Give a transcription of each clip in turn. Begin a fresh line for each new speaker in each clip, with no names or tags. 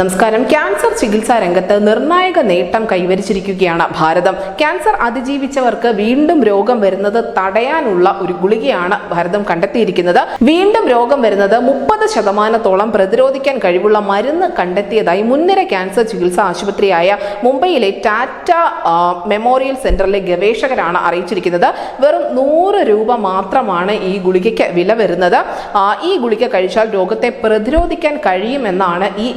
നമസ്കാരം. ക്യാൻസർ ചികിത്സാ രംഗത്ത് നിർണായക നേട്ടം കൈവരിച്ചിരിക്കുകയാണ് ഭാരതം. ക്യാൻസർ അതിജീവിച്ചവർക്ക് വീണ്ടും രോഗം വരുന്നത് തടയാനുള്ള ഒരു ഗുളികയാണ് ഭാരതം കണ്ടെത്തിയിരിക്കുന്നത്. വീണ്ടും രോഗം വരുന്നത് മുപ്പത് ശതമാനത്തോളം പ്രതിരോധിക്കാൻ കഴിവുള്ള മരുന്ന് കണ്ടെത്തിയതായി മുൻനിര ക്യാൻസർ ചികിത്സാ ആശുപത്രിയായ മുംബൈയിലെ ടാറ്റ മെമ്മോറിയൽ സെന്ററിലെ ഗവേഷകരാണ് അറിയിച്ചിരിക്കുന്നത്. വെറും നൂറ് രൂപ മാത്രമാണ് ഈ ഗുളികയ്ക്ക് വില വരുന്നത്. ഈ ഗുളിക കഴിച്ചാൽ രോഗത്തെ പ്രതിരോധിക്കാൻ കഴിയുമെന്നാണ് ഈ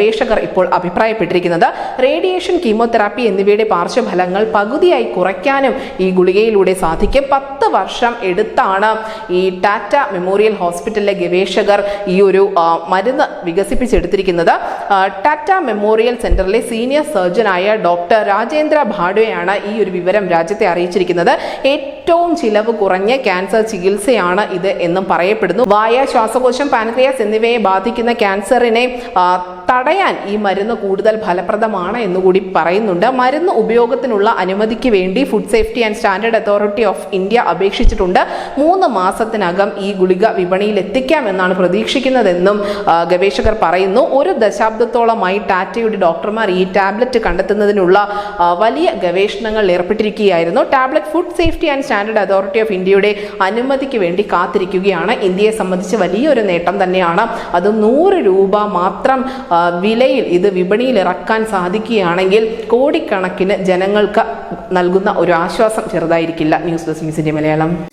ഗവേഷകർ ഇപ്പോൾ അഭിപ്രായപ്പെട്ടിരിക്കുന്നത്. റേഡിയേഷൻ കീമോതെറാപ്പി എന്നിവയുടെ പാർശ്വഫലങ്ങൾ പകുതിയായി കുറയ്ക്കാനും ഈ ഗുളികയിലൂടെ സാധിക്കും. പത്ത് വർഷം എടുത്താണ് ഈ ടാറ്റ മെമ്മോറിയൽ ഹോസ്പിറ്റലിലെ ഗവേഷകർ ഈ ഒരു മരുന്ന് വികസിപ്പിച്ചെടുത്തിരിക്കുന്നത്. ടാറ്റ മെമ്മോറിയൽ സെന്ററിലെ സീനിയർ സർജനായ ഡോക്ടർ രാജേന്ദ്ര ഭാഡുവയാണ് ഈ ഒരു വിവരം രാജ്യത്തെ അറിയിച്ചിരിക്കുന്നത്. ഏറ്റവും ചിലവ് കുറഞ്ഞ ക്യാൻസർ ചികിത്സയാണ് ഇത് എന്നും പറയപ്പെടുന്നു. വായ ശ്വാസകോശം പാൻക്രിയാസ് എന്നിവയെ ബാധിക്കുന്ന ക്യാൻസറിനെ തടയാൻ ഈ മരുന്ന് കൂടുതൽ ഫലപ്രദമാണ് എന്നുകൂടി പറയുന്നുണ്ട്. മരുന്ന് ഉപയോഗത്തിനുള്ള അനുമതിക്ക് വേണ്ടി food safety and standard authority of India അപേക്ഷിച്ചിട്ടുണ്ട്. മൂന്ന് മാസത്തിനകം ഈ ഗുളിക വിപണിയിൽ എത്തിക്കാമെന്നാണ് പ്രതീക്ഷിക്കുന്നതെന്നും ഗവേഷകർ പറയുന്നു. ഒരു ദശാബ്ദത്തോളമായി ടാറ്റയുടെ ഡോക്ടർമാർ ഈ ടാബ്ലറ്റ് കണ്ടെത്തുന്നതിനുള്ള വലിയ ഗവേഷണങ്ങൾ ഏർപ്പെട്ടിരിക്കുകയായിരുന്നു. Tablet food safety and standard authority of ഇന്ത്യയുടെ അനുമതിക്ക് വേണ്ടി കാത്തിരിക്കുകയാണ്. ഇന്ത്യയെ സംബന്ധിച്ച് വലിയൊരു നേട്ടം തന്നെയാണ്. അത് നൂറ് രൂപ മാത്രം വിലയിൽ ഇത് വിപണിയിൽ ഇറക്കാൻ സാധിക്കുകയാണെങ്കിൽ കോടിക്കണക്കിന് ജനങ്ങൾക്ക് നൽകുന്ന ഒരു ആശ്വാസം ചെറുതായിരിക്കില്ല. ന്യൂസ് ഡെസ്ക് ന്യൂസിന്റെ മലയാളം.